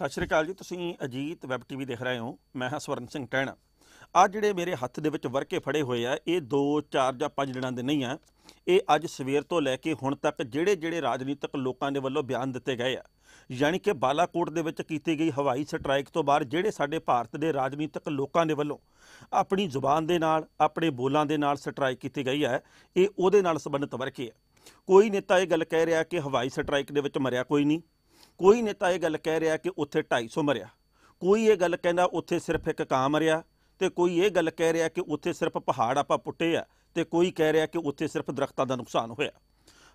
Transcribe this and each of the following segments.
ਸਤਿ ਸ਼੍ਰੀ ਅਕਾਲ ਜੀ, ਤੁਸੀਂ ਅਜੀਤ ਵੈਬ ਟੀਵੀ ਦੇਖ ਰਹੇ ਹੋ, ਮੈਂ ਹਾਂ ਸਵਰਨ ਸਿੰਘ ਟਹਿਣਾ ਆ ਜਿਹੜੇ ਮੇਰੇ ਹੱਥ ਦੇ ਵਿੱਚ ਵਰਕੇ ਫੜੇ ਹੋਏ ਆ, ਇਹ 2 4 ਜਾਂ 5 ਦਿਨਾਂ ਦੇ ਨਹੀਂ ਆ, ਇਹ ਅੱਜ ਸਵੇਰ ਤੋਂ ਲੈ ਕੇ ਹੁਣ ਤੱਕ ਜਿਹੜੇ ਜਿਹੜੇ ਰਾਜਨੀਤਿਕ ਲੋਕਾਂ ਦੇ ਵੱਲੋਂ ਬਿਆਨ ਦਿੱਤੇ ਗਏ ਆ। ਯਾਨੀ ਕਿ ਬਾਲਾਕੋਟ ਦੇ ਵਿੱਚ ਕੀਤੀ ਗਈ ਹਵਾਈ ਸਟ੍ਰਾਈਕ ਤੋਂ ਬਾਅਦ ਜਿਹੜੇ ਸਾਡੇ ਭਾਰਤ ਦੇ ਰਾਜਨੀਤਿਕ ਲੋਕਾਂ ਦੇ ਵੱਲੋਂ ਆਪਣੀ ਜ਼ੁਬਾਨ ਦੇ ਨਾਲ, ਆਪਣੇ ਬੋਲਾਂ ਦੇ ਨਾਲ ਸਟ੍ਰਾਈਕ ਕੀਤੀ ਗਈ ਹੈ ਇਹ ਉਹਦੇ ਨਾਲ ਸੰਬੰਧਿਤ ਵਰਕੇ ਆ। ਕੋਈ ਨੇਤਾ ਇਹ ਗੱਲ ਕਹਿ ਰਿਹਾ ਕਿ ਹਵਾਈ ਸਟ੍ਰਾਈਕ ਦੇ ਵਿੱਚ ਮਰਿਆ ਕੋਈ ਨਹੀਂ। ਕੋਈ ਨੇਤਾ ਇਹ ਗੱਲ ਕਹਿ ਰਿਹਾ ਕਿ ਉੱਥੇ 250 ਮਰਿਆ। ਕੋਈ ਇਹ ਗੱਲ ਕਹਿੰਦਾ ਉੱਥੇ ਸਿਰਫ ਇੱਕ ਕਾਂ ਮਰਿਆ ਤੇ ਕੋਈ ਇਹ ਗੱਲ ਕਹਿ ਰਿਹਾ ਕਿ ਉੱਥੇ ਸਿਰਫ ਪਹਾੜ ਆਪਾਂ ਪੁੱਟੇ ਆ ਤੇ ਕੋਈ ਕਹਿ ਰਿਹਾ ਕਿ ਉੱਥੇ ਸਿਰਫ ਦਰਖਤਾਂ ਦਾ ਨੁਕਸਾਨ ਹੋਇਆ।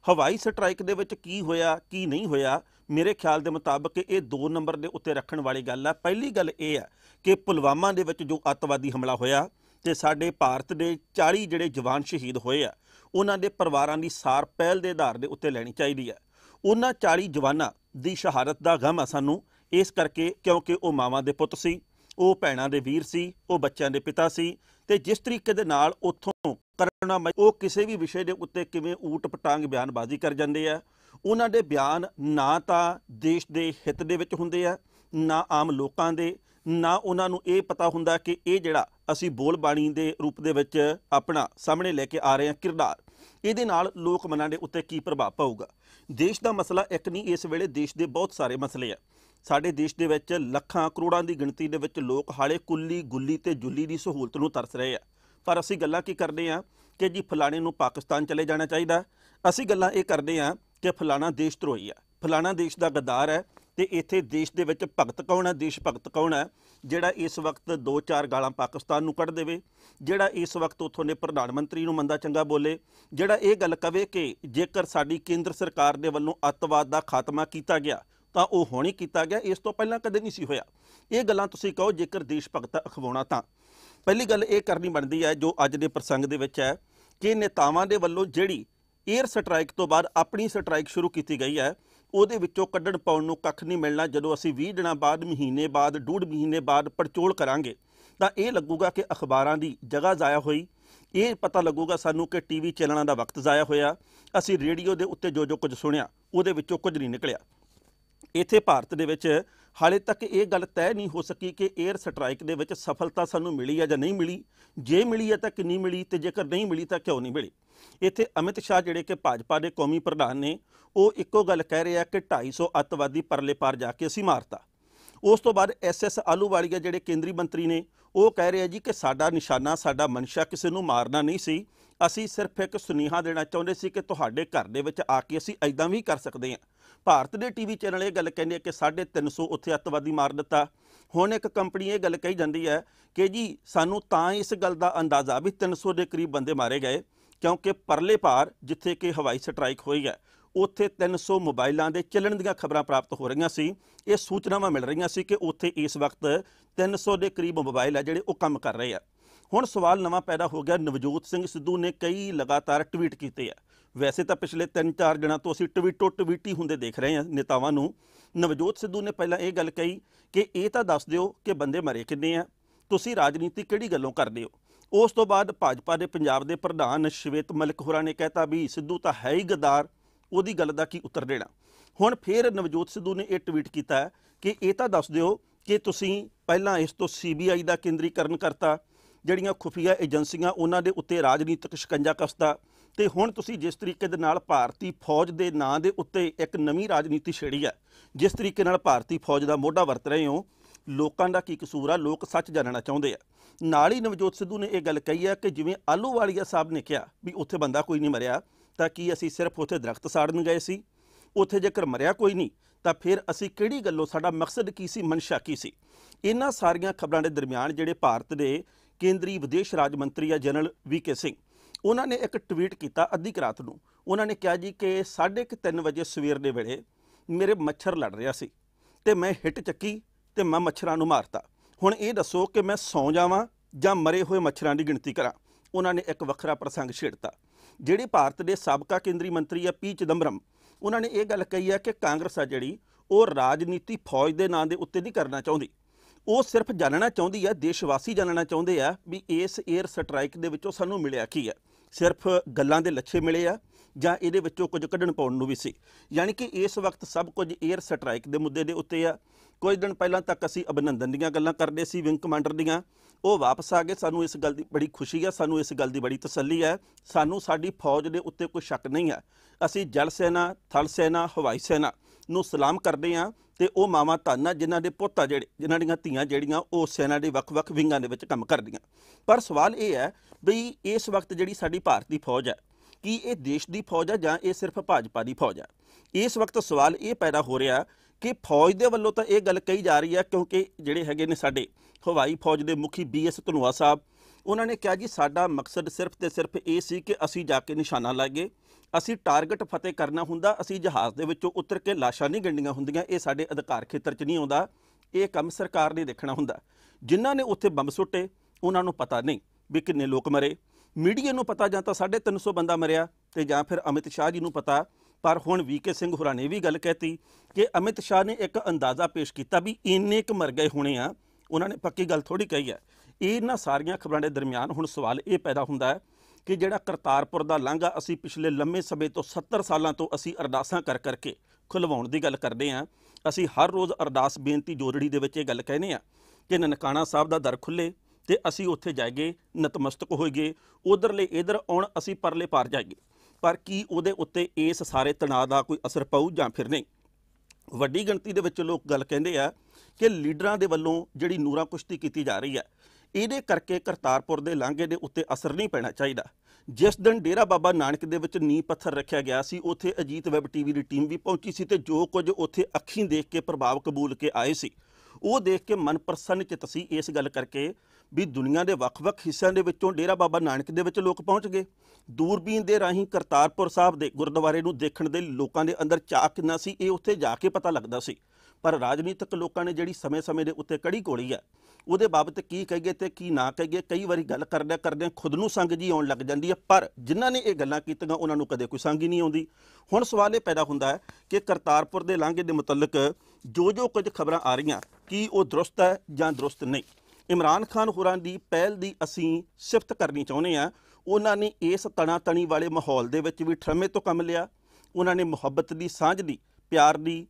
ਹਵਾਈ ਸਟ੍ਰਾਈਕ ਦੇ ਵਿੱਚ ਕੀ ਹੋਇਆ, ਕੀ ਨਹੀਂ ਹੋਇਆ, ਮੇਰੇ ਖਿਆਲ ਦੇ ਮੁਤਾਬਕ ਇਹ 2 ਨੰਬਰ ਦੇ ਉੱਤੇ ਰੱਖਣ ਵਾਲੀ ਗੱਲ ਆ। ਪਹਿਲੀ ਗੱਲ ਇਹ ਆ ਕਿ ਪੁਲਵਾਮਾ ਦੇ ਵਿੱਚ ਜੋ ਅੱਤਵਾਦੀ ਹਮਲਾ ਹੋਇਆ ਤੇ ਸਾਡੇ ਭਾਰਤ ਦੇ 40 ਜਿਹੜੇ ਜਵਾਨ ਸ਼ਹੀਦ ਹੋਏ ਆ, ਉਹਨਾਂ ਦੇ ਪਰਿਵਾਰਾਂ ਦੀ ਸਾਰ ਪਹਿਲ ਦੇ ਆਧਾਰ ਦੇ ਉੱਤੇ ਲੈਣੀ ਚਾਹੀਦੀ ਹੈ ਉਹਨਾਂ 40 ਜਵਾਨਾਂ ਦੀ ਸ਼ਹਾਦਤ ਦਾ ਗਮ ਆ ਸਾਨੂੰ ਇਸ ਕਰਕੇ ਕਿਉਂਕਿ ਉਹ ਮਾਵਾਂ ਦੇ ਪੁੱਤ ਸੀ, ਉਹ ਭੈਣਾਂ ਦੇ ਵੀਰ ਸੀ, ਉਹ ਬੱਚਿਆਂ ਦੇ ਪਿਤਾ ਸੀ ਤੇ ਜਿਸ ਤਰੀਕੇ ਦੇ ਨਾਲ ਉੱਥੋਂ ਕਰਨਾ ਉਹ ਕਿਸੇ ਵੀ ਵਿਸ਼ੇ ਦੇ ਉੱਤੇ ਕਿਵੇਂ ਊਟ ਪਟਾਂਗ ਬਿਆਨਬਾਜ਼ੀ ਕਰ ਜਾਂਦੇ ਆ, ਉਹਨਾਂ ਦੇ ਬਿਆਨ ਨਾ ਤਾਂ ਦੇਸ਼ ਦੇ ਹਿੱਤ ਦੇ ਵਿੱਚ ਹੁੰਦੇ ਆ, ਨਾ ਆਮ ਲੋਕਾਂ ਦੇ, ਨਾ ਉਹਨਾਂ ਨੂੰ ਇਹ ਪਤਾ ਹੁੰਦਾ ਕਿ ਇਹ ਜਿਹੜਾ ਅਸੀਂ ਬੋਲ ਬਾਣੀ ਦੇ ਰੂਪ ਦੇ ਵਿੱਚ ਆਪਣਾ ਸਾਹਮਣੇ ਲੈ ਕੇ ਆ ਰਹੇ ਹਾਂ ਕਿਰਦਾਰ। ਇਹਦੇ ਨਾਲ ਲੋਕ ਮਨਾਂ ਦੇ ਉੱਤੇ ਕੀ ਪ੍ਰਭਾਵ ਪਊਗਾ? ਦੇਸ਼ ਦਾ ਮਸਲਾ ਇੱਕ ਨਹੀਂ, ਇਸ ਵੇਲੇ ਦੇਸ਼ ਦੇ ਬਹੁਤ ਸਾਰੇ ਮਸਲੇ ਆ। ਸਾਡੇ ਦੇਸ਼ ਦੇ ਵਿੱਚ ਲੱਖਾਂ ਕਰੋੜਾਂ ਦੀ ਗਿਣਤੀ ਦੇ ਵਿੱਚ ਲੋਕ ਹਾਲੇ ਕੁੱਲੀ, ਗੁੱਲੀ ਤੇ ਜੁੱਲੀ ਦੀ ਸਹੂਲਤ ਨੂੰ ਤਰਸ ਰਹੇ ਆ। ਪਰ ਅਸੀਂ ਗੱਲਾਂ ਕੀ ਕਰਦੇ ਆ ਕਿ ਜੀ ਫਲਾਣੇ ਨੂੰ ਪਾਕਿਸਤਾਨ ਚਲੇ ਜਾਣਾ ਚਾਹੀਦਾ। ਅਸੀਂ ਗੱਲਾਂ ਇਹ ਕਰਦੇ ਆ ਕਿ ਫਲਾਣਾ ਦੇਸ਼ ਧਰੋਹੀ ਆ। ਫਲਾਣਾ ਦੇਸ਼ ਦਾ ਗੱਦਾਰ ਹੈ ਤੇ ਇੱਥੇ ਦੇਸ਼ ਦੇ ਵਿੱਚ ਭਗਤ ਕੌਣ ਹੈ? ਦੇਸ਼ ਭਗਤ ਕੌਣ ਹੈ? ਜਿਹੜਾ ਇਸ ਵਕਤ ਦੋ ਚਾਰ ਗਾਲਾਂ ਪਾਕਿਸਤਾਨ ਨੂੰ ਕੱਢ ਦੇਵੇ, ਜਿਹੜਾ ਇਸ ਵਕਤ ਉੱਥੋਂ ਦੇ ਪ੍ਰਧਾਨ ਮੰਤਰੀ ਨੂੰ ਮੰਦਾ ਚੰਗਾ ਬੋਲੇ, ਜਿਹੜਾ ਇਹ ਗੱਲ ਕਵੇ ਕਿ ਜੇਕਰ ਸਾਡੀ ਕੇਂਦਰ ਸਰਕਾਰ ਦੇ ਵੱਲੋਂ ਅੱਤਵਾਦ ਦਾ ਖਾਤਮਾ ਕੀਤਾ ਗਿਆ, ਤਾਂ ਉਹ ਹੋਣੀ ਕੀਤਾ ਗਿਆ, ਇਸ ਤੋਂ ਪਹਿਲਾਂ ਕਦੇ ਨਹੀਂ ਸੀ ਹੋਇਆ। ਇਹ ਗੱਲਾਂ ਤੁਸੀਂ ਕਹੋ, ਜੇਕਰ ਦੇਸ਼ ਭਗਤ ਅਖਵਾਉਣਾ ਤਾਂ। ਪਹਿਲੀ ਗੱਲ ਇਹ ਕਰਨੀ ਬਣਦੀ ਹੈ, ਜੋ ਅੱਜ ਦੇ ਪ੍ਰਸੰਗ ਦੇ ਵਿੱਚ ਹੈ, ਕਿ ਨੇਤਾਵਾਂ ਦੇ ਵੱਲੋਂ ਜਿਹੜੀ 에ਅਰ ਸਟ੍ਰਾਈਕ ਤੋਂ ਬਾਅਦ ਆਪਣੀ ਸਟ੍ਰਾਈਕ ਸ਼ੁਰੂ ਕੀਤੀ ਗਈ ਹੈ ਉਹਦੇ ਵਿੱਚੋਂ ਕੱਢਣ ਪਾਉਣ ਨੂੰ ਕੱਖ ਨਹੀਂ ਮਿਲਣਾ। ਜਦੋਂ ਅਸੀਂ 20 ਦਿਨਾਂ ਬਾਅਦ, ਮਹੀਨੇ ਬਾਅਦ, ਡੂਢ ਮਹੀਨੇ ਬਾਅਦ ਪੜਚੋਲ ਕਰਾਂਗੇ, ਤਾਂ ਇਹ ਲੱਗੂਗਾ ਕਿ ਅਖਬਾਰਾਂ ਦੀ ਜਗ੍ਹਾ ਜ਼ਾਇਆ ਹੋਈ। ਇਹ ਪਤਾ ਲੱਗੂਗਾ ਸਾਨੂੰ ਕਿ ਟੀਵੀ ਚੈਨਲਾਂ ਦਾ ਵਕਤ ਜ਼ਾਇਆ ਹੋਇਆ। ਅਸੀਂ ਰੇਡੀਓ ਦੇ ਉੱਤੇ ਜੋ ਜੋ ਕੁਝ ਸੁਣਿਆ, ਉਹਦੇ ਵਿੱਚੋਂ ਕੁਝ ਨਹੀਂ ਨਿਕਲਿਆ। ਇੱਥੇ ਭਾਰਤ ਦੇ ਵਿੱਚ ਹਾਲੇ ਤੱਕ ਇਹ ਗੱਲ ਤੈਅ ਨਹੀਂ ਹੋ ਸਕੀ ਕਿ 에ਅਰ ਸਟ੍ਰਾਈਕ ਦੇ ਵਿੱਚ ਸਫਲਤਾ ਸਾਨੂੰ ਮਿਲੀ ਹੈ ਜਾਂ ਨਹੀਂ ਮਿਲੀ। ਜੇ ਮਿਲੀ ਹੈ ਤਾਂ ਕਿੰਨੀ ਮਿਲੀ ਤੇ ਜੇਕਰ ਨਹੀਂ ਮਿਲੀ ਤਾਂ ਕਿਉਂ ਨਹੀਂ ਮਿਲੀ? ਇੱਥੇ ਅਮਿਤ ਸ਼ਾਹ ਜਿਹੜੇ ਕਿ ਭਾਜਪਾ ਦੇ ਕੌਮੀ ਪ੍ਰਧਾਨ ਨੇ, ਉਹ ਇੱਕੋ ਗੱਲ ਕਹਿ ਰਹੇ ਆ ਕਿ 250 ਅੱਤਵਾਦੀ ਪਰਲੇ ਪਾਰ ਜਾ ਕੇ ਅਸੀਂ ਮਾਰਤਾ। ਉਸ ਤੋਂ ਬਾਅਦ ਐਸਐਸ ਆਲੂਵਾਲੀਆ ਜਿਹੜੇ ਕੇਂਦਰੀ ਮੰਤਰੀ ਨੇ, ਉਹ ਕਹਿ ਰਹੇ ਆ ਜੀ ਕਿ ਸਾਡਾ ਨਿਸ਼ਾਨਾ, ਸਾਡਾ ਮਨਸ਼ਾ ਕਿਸੇ ਨੂੰ ਮਾਰਨਾ ਨਹੀਂ ਸੀ। ਅਸੀਂ ਸਿਰਫ ਇੱਕ ਸੁਨੇਹਾ ਦੇਣਾ ਚਾਹੁੰਦੇ ਸੀ ਕਿ ਤੁਹਾਡੇ ਘਰ ਦੇ ਵਿੱਚ ਆ ਕੇ ਅਸੀਂ ਐਦਾਂ ਵੀ ਕਰ ਸਕਦੇ ਹਾਂ। ਭਾਰਤ ਦੇ ਟੀਵੀ ਚੈਨਲ ਇਹ ਗੱਲ ਕਹਿੰਦੇ ਆ ਕਿ 350 ਉੱਥੇ ਅੱਤਵਾਦੀ ਮਾਰ ਦਿੱਤਾ। ਹੁਣ ਇੱਕ ਕੰਪਨੀ ਇਹ ਗੱਲ ਕਹੀ ਜਾਂਦੀ ਹੈ ਕਿ ਜੀ ਸਾਨੂੰ ਤਾਂ ਇਸ ਗੱਲ ਦਾ ਅੰਦਾਜ਼ਾ ਵੀ 300 ਦੇ ਕਰੀਬ ਬੰਦੇ ਮਾਰੇ ਗਏ। ਕਿਉਂਕਿ ਪਰਲੇ ਪਾਰ ਜਿੱਥੇ ਕਿ ਹਵਾਈ ਸਟ੍ਰਾਈਕ ਹੋਈ ਹੈ, ਉੱਥੇ 300 ਮੋਬਾਈਲਾਂ ਦੇ ਚੱਲਣ ਦੀਆਂ ਖਬਰਾਂ ਪ੍ਰਾਪਤ ਹੋ ਰਹੀਆਂ ਸੀ। ਇਹ ਸੂਚਨਾਵਾਂ ਮਿਲ ਰਹੀਆਂ ਸੀ ਕਿ ਉੱਥੇ ਇਸ ਵਕਤ 300 ਦੇ ਕਰੀਬ ਮੋਬਾਈਲ ਹੈ ਜਿਹੜੇ ਉਹ ਕੰਮ ਕਰ ਰਹੇ ਆ। ਹੁਣ ਸਵਾਲ ਨਵਾਂ ਪੈਦਾ ਹੋ ਗਿਆ। ਨਵਜੋਤ ਸਿੰਘ ਸਿੱਧੂ ਨੇ ਕਈ ਲਗਾਤਾਰ ਟਵੀਟ ਕੀਤੇ ਆ। ਵੈਸੇ ਤਾਂ ਪਿਛਲੇ 3-4 ਦਿਨਾਂ ਤੋਂ ਅਸੀਂ ਟਵੀਟੋ ਟਵੀਟੀ ਹੁੰਦੇ ਦੇਖ ਰਹੇ ਹਾਂ ਨੇਤਾਵਾਂ ਨੂੰ। ਨਵਜੋਤ ਸਿੱਧੂ ਨੇ ਪਹਿਲਾਂ ਇਹ ਗੱਲ ਕਹੀ ਕਿ ਇਹ ਤਾਂ ਦੱਸ ਦਿਓ ਕਿ ਬੰਦੇ ਮਰੇ ਕਿੰਨੇ ਆ। ਤੁਸੀਂ ਰਾਜਨੀਤੀ ਕਿਹੜੀ ਗੱਲੋਂ ਕਰਦੇ ਹੋ? ਉਸ ਤੋਂ ਬਾਅਦ ਭਾਜਪਾ ਦੇ ਪੰਜਾਬ ਦੇ ਪ੍ਰਧਾਨ ਸ਼ਵੇਤ ਮਲਿਕ ਹੋਰਾਂ ਨੇ ਕਹਿਤਾ ਵੀ ਸਿੱਧੂ ਤਾਂ ਹੈ ਹੀ ਗਦਾਰ, ਉਹਦੀ ਗੱਲ ਦਾ ਕੀ ਉੱਤਰ ਦੇਣਾ? ਹੁਣ ਫੇਰ ਨਵਜੋਤ ਸਿੱਧੂ ਨੇ ਇਹ ਟਵੀਟ ਕੀਤਾ ਕਿ ਇਹ ਤਾਂ ਦੱਸ ਦਿਓ ਕਿ ਤੁਸੀਂ ਪਹਿਲਾਂ ਇਸ ਤੋਂ ਸੀਬੀਆਈ ਦਾ ਕੇਂਦਰੀਕਰਨ ਕਰਤਾ, ਜਿਹੜੀਆਂ ਖੁਫੀਆ ਏਜੰਸੀਆਂ ਉਹਨਾਂ ਦੇ ਉੱਤੇ ਰਾਜਨੀਤਿਕ ਸ਼ਿਕੰਜਾ ਕਸਦਾ ਤੇ ਹੁਣ ਤੁਸੀਂ ਜਿਸ ਤਰੀਕੇ ਦੇ ਨਾਲ ਭਾਰਤੀ ਫੌਜ ਦੇ ਨਾਂ ਦੇ ਉੱਤੇ ਇੱਕ ਨਵੀਂ ਰਾਜਨੀਤੀ ਛੇੜੀ ਹੈ, ਜਿਸ ਤਰੀਕੇ ਨਾਲ ਭਾਰਤੀ ਫੌਜ ਦਾ ਮੋਢਾ ਵਰਤ ਰਹੇ ਹੋ ਲੋਕਾਂ ਦਾ ਕੀ ਕਸੂਰ ਆ? ਲੋਕ ਸੱਚ ਜਾਣਨਾ ਚਾਹੁੰਦੇ ਆ। ਨਾਲ ਹੀ ਨਵਜੋਤ ਸਿੱਧੂ ਨੇ ਇਹ ਗੱਲ ਕਹੀ ਹੈ ਕਿ ਜਿਵੇਂ ਆਲੂਵਾਲੀਆ ਸਾਹਿਬ ਨੇ ਕਿਹਾ ਵੀ ਉੱਥੇ ਬੰਦਾ ਕੋਈ ਨਹੀਂ ਮਰਿਆ, ਤਾਂ ਕੀ ਅਸੀਂ ਸਿਰਫ ਉੱਥੇ ਦਰਖਤ ਸਾੜਨ ਗਏ ਸੀ? ਉੱਥੇ ਜੇਕਰ ਮਰਿਆ ਕੋਈ ਨਹੀਂ, ਤਾਂ ਫਿਰ ਅਸੀਂ ਕਿਹੜੀ ਗੱਲੋਂ ਸਾਡਾ ਮਕਸਦ ਕੀ ਸੀ, ਮਨਸ਼ਾ ਕੀ ਸੀ? ਇਹਨਾਂ ਸਾਰੀਆਂ ਖਬਰਾਂ ਦੇ ਦਰਮਿਆਨ ਜਿਹੜੇ ਭਾਰਤ ਦੇ ਕੇਂਦਰੀ ਵਿਦੇਸ਼ ਰਾਜ ਮੰਤਰੀ ਆ ਜਨਰਲ ਵੀ ਕੇ ਸਿੰਘ, ਉਹਨਾਂ ਨੇ ਇੱਕ ਟਵੀਟ ਕੀਤਾ ਅੱਧੀ ਰਾਤ ਨੂੰ। ਉਹਨਾਂ ਨੇ ਕਿਹਾ ਜੀ ਕਿ 3:30 ਵਜੇ ਸਵੇਰ ਦੇ ਵੇਲੇ ਮੇਰੇ ਮੱਛਰ ਲੜ ਰਿਹਾ ਸੀ ਤੇ ਮੈਂ ਹਿੱਟ ਚੱਕੀ ਤੇ ਮੈਂ ਮੱਛਰਾਂ ਨੂੰ ਮਾਰਤਾ। ਹੁਣ ਇਹ ਦੱਸੋ ਕਿ ਮੈਂ ਸੌਂ ਜਾਵਾਂ ਜਾਂ ਮਰੇ ਹੋਏ ਮੱਛਰਾਂ ਦੀ ਗਿਣਤੀ ਕਰਾਂ? ਉਹਨਾਂ ਨੇ ਇੱਕ ਵੱਖਰਾ ਪ੍ਰਸੰਗ ਛੇੜਤਾ। ਜਿਹੜੀ ਭਾਰਤ ਦੇ ਸਾਬਕਾ ਕੇਂਦਰੀ ਮੰਤਰੀ ਆ ਪੀ ਚਿਦੰਬਰਮ, ਉਹਨਾਂ ਨੇ ਇਹ ਗੱਲ ਕਹੀ ਹੈ ਕਿ ਕਾਂਗਰਸ ਆ ਜਿਹੜੀ, ਉਹ ਰਾਜਨੀਤੀ ਫੌਜ ਦੇ ਨਾਂ ਦੇ ਉੱਤੇ ਨਹੀਂ ਕਰਨਾ ਚਾਹੁੰਦੀ। ਉਹ ਸਿਰਫ ਜਾਣਨਾ ਚਾਹੁੰਦੀ ਹੈ ਦੇਸ਼ ਵਾਸੀ ਜਾਣਨਾ ਚਾਹੁੰਦੇ ਆ ਵੀ ਇਸ 에ਅਰ ਸਟ੍ਰਾਈਕ ਦੇ ਵਿੱਚੋਂ ਸਾਨੂੰ ਮਿਲਿਆ ਕੀ ਹੈ ਸਿਰਫ ਗੱਲਾਂ ਦੇ ਲੱਛੇ ਮਿਲੇ ਆ ਜਾਂ ਇਹਦੇ ਵਿੱਚੋਂ ਕੁਝ ਕੱਢਣ ਪਾਉਣ ਨੂੰ ਵੀ ਸੀ। ਯਾਨੀ ਕਿ ਇਸ ਵਕਤ ਸਭ ਕੁਝ 에ਅਰ ਸਟ੍ਰਾਈਕ ਦੇ ਮੁੱਦੇ ਦੇ ਉੱਤੇ ਆ। ਕੁਝ ਦਿਨ ਪਹਿਲਾਂ ਤੱਕ ਅਸੀਂ ਅਭਿਨੰਦਨ ਦੀਆਂ ਗੱਲਾਂ ਕਰਦੇ ਸੀ ਵਿੰਗ ਕਮਾਂਡਰ ਦੀਆਂ। ਉਹ ਵਾਪਸ ਆ ਗਏ। ਸਾਨੂੰ ਇਸ ਗੱਲ ਦੀ ਬੜੀ ਖੁਸ਼ੀ ਆ। ਸਾਨੂੰ ਇਸ ਗੱਲ ਦੀ ਬੜੀ ਤਸੱਲੀ ਹੈ ਸਾਨੂੰ ਸਾਡੀ ਫੌਜ ਦੇ ਉੱਤੇ ਕੋਈ ਸ਼ੱਕ ਨਹੀਂ ਹੈ ਅਸੀਂ ਜਲ ਸੈਨਾ, ਥਲ ਸੈਨਾ, ਹਵਾਈ ਸੈਨਾ ਨੂੰ ਸਲਾਮ ਕਰਦੇ ਹਾਂ ਤੇ ਉਹ ਮਾਵਾਂ ਧੰਨ ਆ ਜਿਨ੍ਹਾਂ ਦੇ ਪੁੱਤ ਆ ਜਿਹੜੇ, ਜਿਨ੍ਹਾਂ ਦੀਆਂ ਧੀਆਂ ਜਿਹੜੀਆਂ ਉਹ ਸੈਨਾ ਦੇ ਵੱਖ-ਵੱਖ ਵਿੰਗਾਂ ਦੇ ਵਿੱਚ ਕੰਮ ਕਰਦੀਆਂ। ਪਰ ਸਵਾਲ ਇਹ ਹੈ ਵੀ ਇਸ ਵਕਤ ਜਿਹੜੀ ਸਾਡੀ ਭਾਰਤੀ ਫੌਜ ਹੈ ਕਿ ਇਹ ਦੇਸ਼ ਦੀ ਫੌਜ ਹੈ ਜਾਂ ਇਹ ਸਿਰਫ ਭਾਜਪਾ ਦੀ ਫੌਜ ਹੈ ਇਸ ਵਕਤ ਸਵਾਲ ਇਹ ਪੈਦਾ ਹੋ ਰਿਹਾ ਕਿ ਫੌਜ ਦੇ ਵੱਲੋਂ ਤਾਂ ਇਹ ਗੱਲ ਕਹੀ ਜਾ ਰਹੀ ਹੈ ਕਿਉਂਕਿ ਜਿਹੜੇ ਹੈਗੇ ਨੇ ਸਾਡੇ ਹਵਾਈ ਫੌਜ ਦੇ ਮੁਖੀ ਬੀਐਸ ਧਨੋਆ ਸਾਹਿਬ, ਉਹਨਾਂ ਨੇ ਕਿਹਾ ਜੀ, ਸਾਡਾ ਮਕਸਦ ਸਿਰਫ ਤੇ ਸਿਰਫ ਇਹ ਸੀ ਕਿ ਅਸੀਂ ਜਾ ਕੇ ਨਿਸ਼ਾਨਾ ਲਾਗੇ ਅਸੀਂ ਟਾਰਗੇਟ ਫਤਿਹ ਕਰਨਾ ਹੁੰਦਾ, ਅਸੀਂ ਜਹਾਜ਼ ਦੇ ਵਿੱਚੋਂ ਉਤਰ ਕੇ ਲਾਸ਼ਾਂ ਨਹੀਂ ਗੰਡੀਆਂ ਹੁੰਦੀਆਂ, ਇਹ ਸਾਡੇ ਅਧਿਕਾਰ ਖੇਤਰ 'ਚ ਨਹੀਂ ਆਉਂਦਾ। ਇਹ ਕੰਮ ਸਰਕਾਰ ਨੇ ਦੇਖਣਾ ਹੁੰਦਾ। ਜਿਨ੍ਹਾਂ ਨੇ ਉੱਥੇ ਬੰਬ ਸੁੱਟੇ, ਉਹਨਾਂ ਨੂੰ ਪਤਾ ਨਹੀਂ ਵੀ ਕਿੰਨੇ ਲੋਕ ਮਰੇ। ਮੀਡੀਆ ਨੂੰ ਪਤਾ ਜਾਂ ਤਾਂ 350 ਬੰਦਾ ਮਰਿਆ ਤੇ ਜਾਂ ਫਿਰ ਅਮਿਤ ਸ਼ਾਹ ਜੀ ਨੂੰ ਪਤਾ। ਪਰ ਹੁਣ ਵੀਕੇ ਸਿੰਘ ਹੋਰਾਂ ਨੇ ਵੀ ਗੱਲ ਕਹਿਤੀ ਕਿ ਅਮਿਤ ਸ਼ਾਹ ਨੇ ਇੱਕ ਅੰਦਾਜ਼ਾ ਪੇਸ਼ ਕੀਤਾ ਵੀ ਇੰਨੇ ਕੁ ਮਰ ਗਏ ਹੋਣੇ ਆ। ਉਹਨਾਂ ਨੇ ਪੱਕੀ ਗੱਲ ਥੋੜੀ ਕਹੀ ਹੈ। ਇਹਨਾਂ ਸਾਰੀਆਂ ਖਬਰਾਂ ਦੇ ਦਰਮਿਆਨ ਹੁਣ ਸਵਾਲ ਇਹ ਪੈਦਾ ਹੁੰਦਾ ਹੈ ਕਿ ਜਿਹੜਾ ਕਰਤਾਰਪੁਰ ਦਾ ਲਾਂਘਾ ਅਸੀਂ ਪਿਛਲੇ ਲੰਮੇ ਸਮੇਂ ਤੋਂ 70 ਸਾਲਾਂ ਤੋਂ ਅਸੀਂ ਅਰਦਾਸਾਂ ਕਰ ਕਰਕੇ ਖੁਲਵਾਉਣ ਦੀ ਗੱਲ ਕਰਦੇ ਹਾਂ। ਅਸੀਂ ਹਰ ਰੋਜ਼ ਅਰਦਾਸ ਬੇਨਤੀ ਜੋੜੜੀ ਦੇ ਵਿੱਚ ਇਹ ਗੱਲ ਕਹਿੰਦੇ ਆ ਕਿ ਨਨਕਾਣਾ ਸਾਹਿਬ ਦਾ ਦਰ ਖੁੱਲੇ ਤੇ ਅਸੀਂ ਉੱਥੇ ਜਾਈਏ, ਨਤਮਸਤਕ ਹੋਈਏ ਉਧਰਲੇ ਇਧਰ ਆਉਣ ਅਸੀਂ ਪਰਲੇ ਪਾਰ ਜਾਈਏ। ਪਰ ਕੀ ਉਹਦੇ ਉੱਤੇ ਇਸ ਸਾਰੇ ਤਣਾਅ ਦਾ ਕੋਈ ਅਸਰ ਪਊ ਜਾਂ ਫਿਰ ਨਹੀਂ? ਵੱਡੀ ਗਿਣਤੀ ਦੇ ਵਿੱਚ ਲੋਕ ਗੱਲ ਕਹਿੰਦੇ ਆ ਕਿ ਲੀਡਰਾਂ ਦੇ ਵੱਲੋਂ ਜਿਹੜੀ ਨੂਰਾ ਕੁਸ਼ਤੀ ਕੀਤੀ ਜਾ ਰਹੀ ਹੈ ਇਹਦੇ ਕਰਕੇ ਕਰਤਾਰਪੁਰ ਦੇ ਲਾਂਘੇ ਦੇ ਉੱਤੇ ਅਸਰ ਨਹੀਂ ਪੈਣਾ ਚਾਹੀਦਾ। ਜਿਸ ਦਿਨ ਡੇਰਾ ਬਾਬਾ ਨਾਨਕ ਦੇ ਵਿੱਚ ਨੀਂਹ ਪੱਥਰ ਰੱਖਿਆ ਗਿਆ ਸੀ, ਉੱਥੇ ਅਜੀਤ ਵੈਬ ਟੀਵੀ ਦੀ ਟੀਮ ਵੀ ਪਹੁੰਚੀ ਸੀ ਤੇ ਜੋ ਕੁਝ ਉੱਥੇ ਅੱਖੀਂ ਦੇਖ ਕੇ ਪ੍ਰਭਾਵ ਕਬੂਲ ਕੇ ਆਏ ਸੀ ਉਹ ਦੇਖ ਕੇ ਮਨ ਪ੍ਰਸੰਨ ਚਿਤ ਸੀ ਇਸ ਗੱਲ ਕਰਕੇ ਵੀ ਦੁਨੀਆ ਦੇ ਵੱਖ-ਵੱਖ ਹਿੱਸਿਆਂ ਦੇ ਵਿੱਚੋਂ ਡੇਰਾ ਬਾਬਾ ਨਾਨਕ ਦੇ ਵਿੱਚ ਲੋਕ ਪਹੁੰਚ ਗਏ। ਦੂਰਬੀਨ ਦੇ ਰਾਹੀਂ ਕਰਤਾਰਪੁਰ ਸਾਹਿਬ ਦੇ ਗੁਰਦੁਆਰੇ ਨੂੰ ਦੇਖਣ ਦੇ ਲੋਕਾਂ ਦੇ ਅੰਦਰ ਚਾਅ ਕਿੰਨਾ ਸੀ, ਇਹ ਉੱਥੇ ਜਾ ਕੇ ਪਤਾ ਲੱਗਦਾ ਸੀ। ਪਰ ਰਾਜਨੀਤਿਕ ਲੋਕਾਂ ਨੇ ਜਿਹੜੀ ਸਮੇਂ-ਸਮੇਂ ਦੇ ਉੱਤੇ ਕੜੀ ਕੋਲੀ ਹੈ ਉਹਦੇ ਬਾਬਤ ਕੀ ਕਹੀਏ ਤੇ ਕੀ ਨਾ ਕਹੀਏ, ਕਈ ਵਾਰੀ ਗੱਲ ਕਰਦਿਆਂ ਕਰਦਿਆਂ ਖੁਦ ਨੂੰ ਸੰਗ ਜੀ ਆਉਣ ਲੱਗ ਜਾਂਦੀ ਹੈ ਪਰ ਜਿਨ੍ਹਾਂ ਨੇ ਇਹ ਗੱਲਾਂ ਕੀਤੀਆਂ, ਉਹਨਾਂ ਨੂੰ ਕਦੇ ਕੋਈ ਸੰਗ ਹੀ ਨਹੀਂ ਆਉਂਦੀ। ਹੁਣ ਸਵਾਲ ਇਹ ਪੈਦਾ ਹੁੰਦਾ ਹੈ ਕਿ ਕਰਤਾਰਪੁਰ ਦੇ ਲਾਂਘੇ ਦੇ ਮੁਤਲਕ ਜੋ ਜੋ ਕੁਝ ਖਬਰਾਂ ਆ ਰਹੀਆਂ, ਕੀ ਉਹ ਦਰੁਸਤ ਹੈ ਜਾਂ ਦਰੁਸਤ ਨਹੀਂ? ਇਮਰਾਨ ਖਾਨ ਹੋਰਾਂ ਦੀ ਪਹਿਲ ਦੀ ਅਸੀਂ ਸਿਫਤ ਕਰਨੀ ਚਾਹੁੰਦੇ ਆ ਉਹਨਾਂ ਨੇ ਇਸ ਤਣਾ ਤਣੀ ਵਾਲੇ ਮਾਹੌਲ ਦੇ ਵਿੱਚ ਵੀ ਠਰਮੇ ਤੋਂ ਕੰਮ ਲਿਆ। ਉਹਨਾਂ ਨੇ ਮੁਹੱਬਤ ਦੀ ਸਾਂਝ ਦੀ, ਪਿਆਰ ਦੀ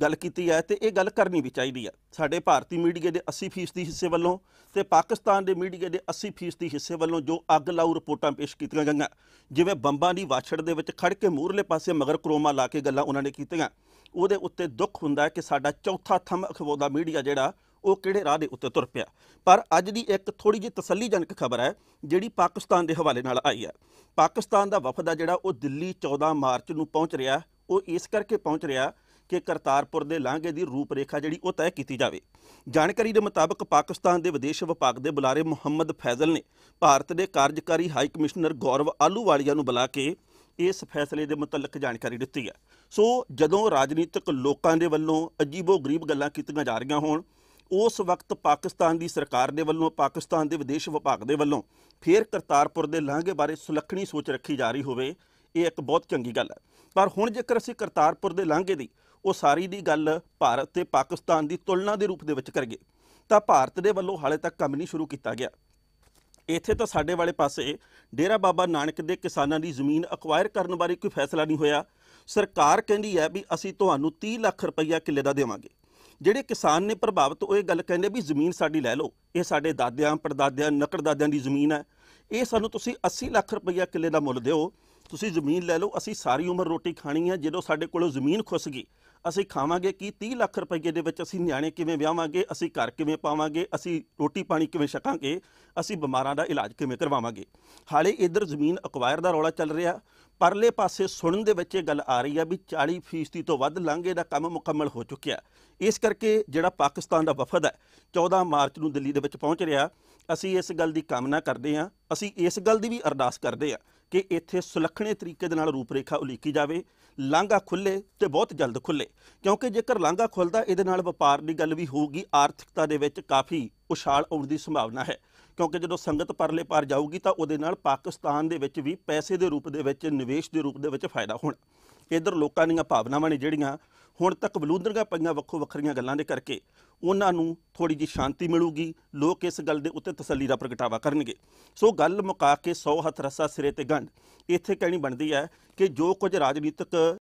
ਗੱਲ ਕੀਤੀ ਹੈ ਤੇ ਇਹ ਗੱਲ ਕਰਨੀ ਵੀ ਚਾਹੀਦੀ ਹੈ ਸਾਡੇ ਭਾਰਤੀ ਮੀਡੀਆ ਦੇ 80% ਦੀ ਹਿੱਸੇ ਵੱਲੋਂ ਤੇ ਪਾਕਿਸਤਾਨ ਦੇ ਮੀਡੀਆ ਦੇ 80% ਦੀ ਹਿੱਸੇ ਵੱਲੋਂ ਜੋ ਅੱਗ ਲਾਊ ਰਿਪੋਰਟਾਂ ਪੇਸ਼ ਕੀਤੀਆਂ ਗਈਆਂ, ਜਿਵੇਂ ਬੰਬਾਂ ਦੀ ਵਾਛੜ ਦੇ ਵਿੱਚ ਖੜ ਕੇ ਮੂਰਲੇ ਪਾਸੇ ਮਗਰ ਕਰੋਮਾ ਲਾ ਕੇ ਗੱਲਾਂ ਉਹਨਾਂ ਨੇ ਕੀਤੀਆਂ। ਉਹਦੇ ਉੱਤੇ ਦੁੱਖ ਹੁੰਦਾ ਕਿ ਸਾਡਾ ਚੌਥਾ ਥੰਮ ਅਖਵਾਉਂਦਾ ਮੀਡੀਆ ਜਿਹੜਾ, ਉਹ ਕਿਹੜੇ ਰਾਹ ਦੇ ਉੱਤੇ ਤੁਰ ਪਿਆ। ਪਰ ਅੱਜ ਦੀ ਇੱਕ ਥੋੜੀ ਜਿਹੀ ਤਸੱਲੀਜਨਕ ਖਬਰ ਹੈ, ਜਿਹੜੀ ਪਾਕਿਸਤਾਨ ਦੇ ਹਵਾਲੇ ਨਾਲ ਆਈ ਹੈ। ਪਾਕਿਸਤਾਨ ਦਾ ਵਫਦ ਆ ਜਿਹੜਾ, ਉਹ ਦਿੱਲੀ 14 ਮਾਰਚ ਨੂੰ ਪਹੁੰਚ ਰਿਹਾ, ਉਹ ਇਸ ਕਰਕੇ ਪਹੁੰਚ ਰਿਹਾ ਕਿ ਕਰਤਾਰਪੁਰ ਦੇ ਲਾਂਘੇ ਦੀ ਰੂਪਰੇਖਾ ਜਿਹੜੀ ਉਹ ਤੈਅ ਕੀਤੀ ਜਾਵੇ। ਜਾਣਕਾਰੀ ਦੇ ਮੁਤਾਬਕ ਪਾਕਿਸਤਾਨ ਦੇ ਵਿਦੇਸ਼ ਵਿਭਾਗ ਦੇ ਬੁਲਾਰੇ ਮੁਹੰਮਦ ਫੈਜ਼ਲ ਨੇ ਭਾਰਤ ਦੇ ਕਾਰਜਕਾਰੀ ਹਾਈ ਕਮਿਸ਼ਨਰ ਗੌਰਵ ਆਲੂਵਾਲੀਆ ਨੂੰ ਬੁਲਾ ਕੇ ਇਸ ਫੈਸਲੇ ਦੇ ਮੁਤਲਕ ਜਾਣਕਾਰੀ ਦਿੱਤੀ ਹੈ। ਸੋ ਜਦੋਂ ਰਾਜਨੀਤਿਕ ਲੋਕਾਂ ਦੇ ਵੱਲੋਂ ਅਜੀਬੋ ਗਰੀਬ ਗੱਲਾਂ ਕੀਤੀਆਂ ਜਾ ਰਹੀਆਂ ਹੋਣ, ਉਸ ਵਕਤ ਪਾਕਿਸਤਾਨ ਦੀ ਸਰਕਾਰ ਦੇ ਵੱਲੋਂ, ਪਾਕਿਸਤਾਨ ਦੇ ਵਿਦੇਸ਼ ਵਿਭਾਗ ਦੇ ਵੱਲੋਂ ਫੇਰ ਕਰਤਾਰਪੁਰ ਦੇ ਲਾਂਘੇ ਬਾਰੇ ਸੁਲੱਖਣੀ ਸੋਚ ਰੱਖੀ ਜਾ ਰਹੀ ਹੋਵੇ, ਇਹ ਇੱਕ ਬਹੁਤ ਚੰਗੀ ਗੱਲ ਹੈ। ਪਰ ਹੁਣ ਜੇਕਰ ਅਸੀਂ ਕਰਤਾਰਪੁਰ ਦੇ ਲਾਂਘੇ ਦੀ ਉਹ ਸਾਰੀ ਦੀ ਗੱਲ ਭਾਰਤ ਤੇ ਪਾਕਿਸਤਾਨ ਦੀ ਤੁਲਨਾ ਦੇ ਰੂਪ ਦੇ ਵਿੱਚ ਕਰੀਏ ਤਾਂ ਭਾਰਤ ਦੇ ਵੱਲੋਂ ਹਾਲੇ ਤੱਕ ਕੰਮ ਨਹੀਂ ਸ਼ੁਰੂ ਕੀਤਾ ਗਿਆ। ਇੱਥੇ ਤਾਂ ਸਾਡੇ ਵਾਲੇ ਪਾਸੇ ਡੇਰਾ ਬਾਬਾ ਨਾਨਕ ਦੇ ਕਿਸਾਨਾਂ ਦੀ ਜ਼ਮੀਨ ਅਕਵਾਇਰ ਕਰਨ ਬਾਰੇ ਕੋਈ ਫੈਸਲਾ ਨਹੀਂ ਹੋਇਆ। ਸਰਕਾਰ ਕਹਿੰਦੀ ਹੈ ਵੀ ਅਸੀਂ ਤੁਹਾਨੂੰ 30 ਲੱਖ ਰੁਪਈਆ ਕਿੱਲੇ ਦਾ ਦੇਵਾਂਗੇ। ਜਿਹੜੇ ਕਿਸਾਨ ਨੇ ਪ੍ਰਭਾਵਿਤ ਉਹ ਇਹ ਗੱਲ ਕਹਿੰਦੇ ਵੀ ਜ਼ਮੀਨ ਸਾਡੀ ਲੈ ਲਓ। ਇਹ ਸਾਡੇ ਦਾਦਿਆਂ, ਪੜਦਾਦਿਆਂ ਨਕੜਦਾਦਿਆਂ ਦੀ ਜ਼ਮੀਨ ਹੈ। ਇਹ ਸਾਨੂੰ ਤੁਸੀਂ 80 ਲੱਖ ਰੁਪਈਆ ਕਿੱਲੇ ਦਾ ਮੁੱਲ ਦਿਓ। ਤੁਸੀਂ ਜ਼ਮੀਨ ਲੈ ਲਓ। ਅਸੀਂ ਸਾਰੀ ਉਮਰ ਰੋਟੀ ਖਾਣੀ ਹੈ। ਜਦੋਂ ਸਾਡੇ ਕੋਲੋਂ ਜ਼ਮੀਨ ਖੁੱਸ ਗਈ ਅਸੀਂ ਖਾਵਾਂਗੇ ਕੀ? 30 ਲੱਖ ਰੁਪਏ ਦੇ ਵਿੱਚ ਅਸੀਂ ਨਿਆਣੇ ਕਿਵੇਂ ਵਿਆਹਾਂਗੇ? ਅਸੀਂ ਘਰ ਕਿਵੇਂ ਪਾਵਾਂਗੇ? ਅਸੀਂ ਰੋਟੀ ਪਾਣੀ ਕਿਵੇਂ ਛਕਾਂਗੇ? ਅਸੀਂ ਬਿਮਾਰਾਂ ਦਾ ਇਲਾਜ ਕਿਵੇਂ ਕਰਵਾਵਾਂਗੇ? ਹਾਲੇ ਇਧਰ ਜ਼ਮੀਨ ਅਕਵਾਇਰ ਦਾ ਰੌਲਾ ਚੱਲ ਰਿਹਾ। ਪਰਲੇ ਪਾਸੇ ਸੁਣਨ ਦੇ ਵਿੱਚ ਇਹ ਗੱਲ ਆ ਰਹੀ ਆ ਵੀ 40% ਫੀਸਦੀ ਤੋਂ ਵੱਧ ਲਾਂਘੇ ਦਾ ਕੰਮ ਮੁਕੰਮਲ ਹੋ ਚੁੱਕਿਆ। ਇਸ ਕਰਕੇ ਜਿਹੜਾ ਪਾਕਿਸਤਾਨ ਦਾ ਵਫਦ ਹੈ 14 ਮਾਰਚ ਨੂੰ ਦਿੱਲੀ ਦੇ ਵਿੱਚ ਪਹੁੰਚ ਰਿਹਾ। ਅਸੀਂ ਇਸ ਗੱਲ ਦੀ ਕਾਮਨਾ ਕਰਦੇ ਹਾਂ। ਅਸੀਂ ਇਸ ਗੱਲ ਦੀ ਵੀ ਅਰਦਾਸ ਕਰਦੇ ਹਾਂ। ਕਿ ਇੱਥੇ ਸੁਲੱਖਣੇ ਤਰੀਕੇ ਦੇ ਨਾਲ ਰੂਪਰੇਖਾ ਉਲੀਕੀ ਜਾਵੇ, ਲਾਂਘਾ ਖੁੱਲੇ ਤੇ ਬਹੁਤ ਜਲਦ ਖੁੱਲੇ। ਕਿਉਂਕਿ ਜੇਕਰ ਲਾਂਘਾ ਖੁੱਲਦਾ, ਇਹਦੇ ਨਾਲ ਵਪਾਰ ਦੀ ਗੱਲ ਵੀ ਹੋਊਗੀ, ਆਰਥਿਕਤਾ ਦੇ ਵਿੱਚ ਕਾਫੀ ਉਛਾਲ ਆਉਣ ਦੀ ਸੰਭਾਵਨਾ ਹੈ। ਕਿਉਂਕਿ ਜਦੋਂ ਸੰਗਤ ਪਰਲੇ ਪਾਰ ਜਾਊਗੀ ਤਾਂ ਉਹਦੇ ਨਾਲ ਪਾਕਿਸਤਾਨ ਦੇ ਵਿੱਚ ਵੀ ਪੈਸੇ ਦੇ ਰੂਪ ਦੇ ਵਿੱਚ, ਨਿਵੇਸ਼ ਦੇ ਰੂਪ ਦੇ ਵਿੱਚ ਫਾਇਦਾ ਹੋਣਾ। ਇਧਰ ਲੋਕਾਂ ਦੀਆਂ ਭਾਵਨਾਵਾਂ ਨੇ ਜਿਹੜੀਆਂ ਹੁਣ ਤੱਕ ਬਲੂੰਦਰੀਆਂ ਪਈਆਂ ਵੱਖੋ ਵੱਖਰੀਆਂ ਗੱਲਾਂ ਦੇ ਕਰਕੇ। ਉਹਨਾਂ ਨੂੰ ਥੋੜੀ ਜਿਹੀ ਸ਼ਾਂਤੀ ਮਿਲੂਗੀ, ਲੋਕ ਇਸ ਗੱਲ ਦੇ ਉੱਤੇ ਤਸੱਲੀ ਦਾ ਪ੍ਰਗਟਾਵਾ ਕਰਨਗੇ। ਸੋ ਗੱਲ ਮੁਕਾ ਕੇ 100 ਹੱਥ ਰੱਸਾ ਸਿਰੇ ਤੇ ਗੰਢ। ਇੱਥੇ ਕਹਿਣੀ ਬਣਦੀ ਹੈ ਕਿ ਜੋ ਕੁਝ ਰਾਜਨੀਤਿਕ